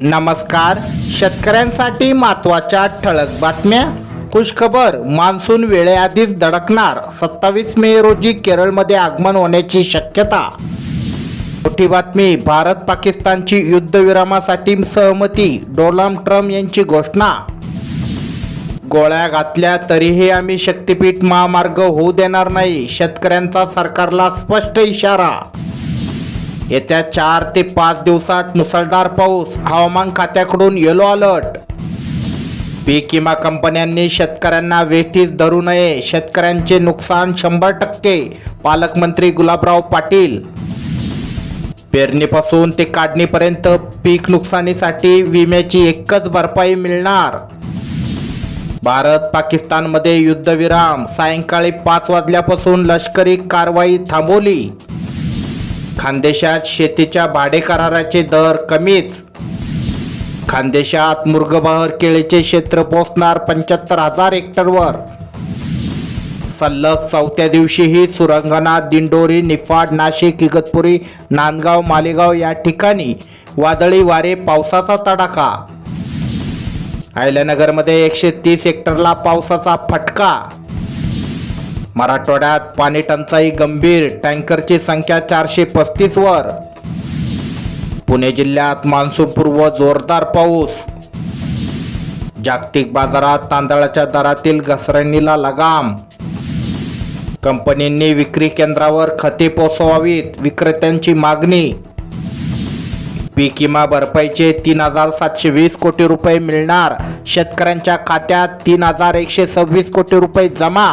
नमस्कार. शेतकऱ्यांसाठी महत्त्वाच्या ठळक बातम्या. खुशखबर मान्सून वेळेआधीच धडकणार. सत्तावीस मे रोजी केरळमध्ये आगमन होण्याची शक्यता. मोठी बातमी भारत पाकिस्तानची युद्धविरामासाठी सहमती डोनाल्ड ट्रम्प यांची घोषणा. गोळ्या घातल्या तरीही आम्ही शक्तीपीठ महामार्ग होऊ देणार नाही. शेतकऱ्यांचा सरकारला स्पष्ट इशारा. येत्या चार ते पाच दिवसात मुसळधार पाऊस हवामान खात्याकडून येलो अलर्ट. पीक विमा कंपन्यांनी शेतकऱ्यांना वेठीस धरू नये. शेतकऱ्यांचे नुकसान शंभर टक्के पालकमंत्री गुलाबराव पाटील. पेरणीपासून ते काढणीपर्यंत पीक नुकसानीसाठी विम्याची एकच भरपाई मिळणार. भारत पाकिस्तानमध्ये युद्धविराम. सायंकाळी पाच वाजल्यापासून लष्करी कारवाई थांबवली. खानदेशात शेतीच्या भाडेकराराचे दर कमीच. खानदेशात मुर्गबहर केळीचे क्षेत्र पोचणार पंच्याहत्तर हजार हेक्टरवर सलग चौथ्या दिवशीही सुरंगणा दिंडोरी निफाड नाशिक इगतपुरी नांदगाव मालेगाव या ठिकाणी वादळी वारे पावसाचा तडाखा. अहिल्यानगरमध्ये एकशे तीस हेक्टरला पावसाचा फटका. मराठवाड्यात पाणी टंचाई गंभीर. टँकरची संख्या चारशे पस्तीस वर. पुणे जिल्ह्यात मान्सूनपूर्व जोरदार पाऊस. जागतिक बाजारात तांदळाच्या दरातील घसरणीला लगाम. कंपनींनी विक्री केंद्रावर खते पोचवावीत विक्रेत्यांची मागणी. पीक विमा भरपाईचे तीन हजार सातशे वीस कोटी रुपये मिळणार. शेतकऱ्यांच्या खात्यात तीन हजार एकशे सव्वीस कोटी रुपये जमा.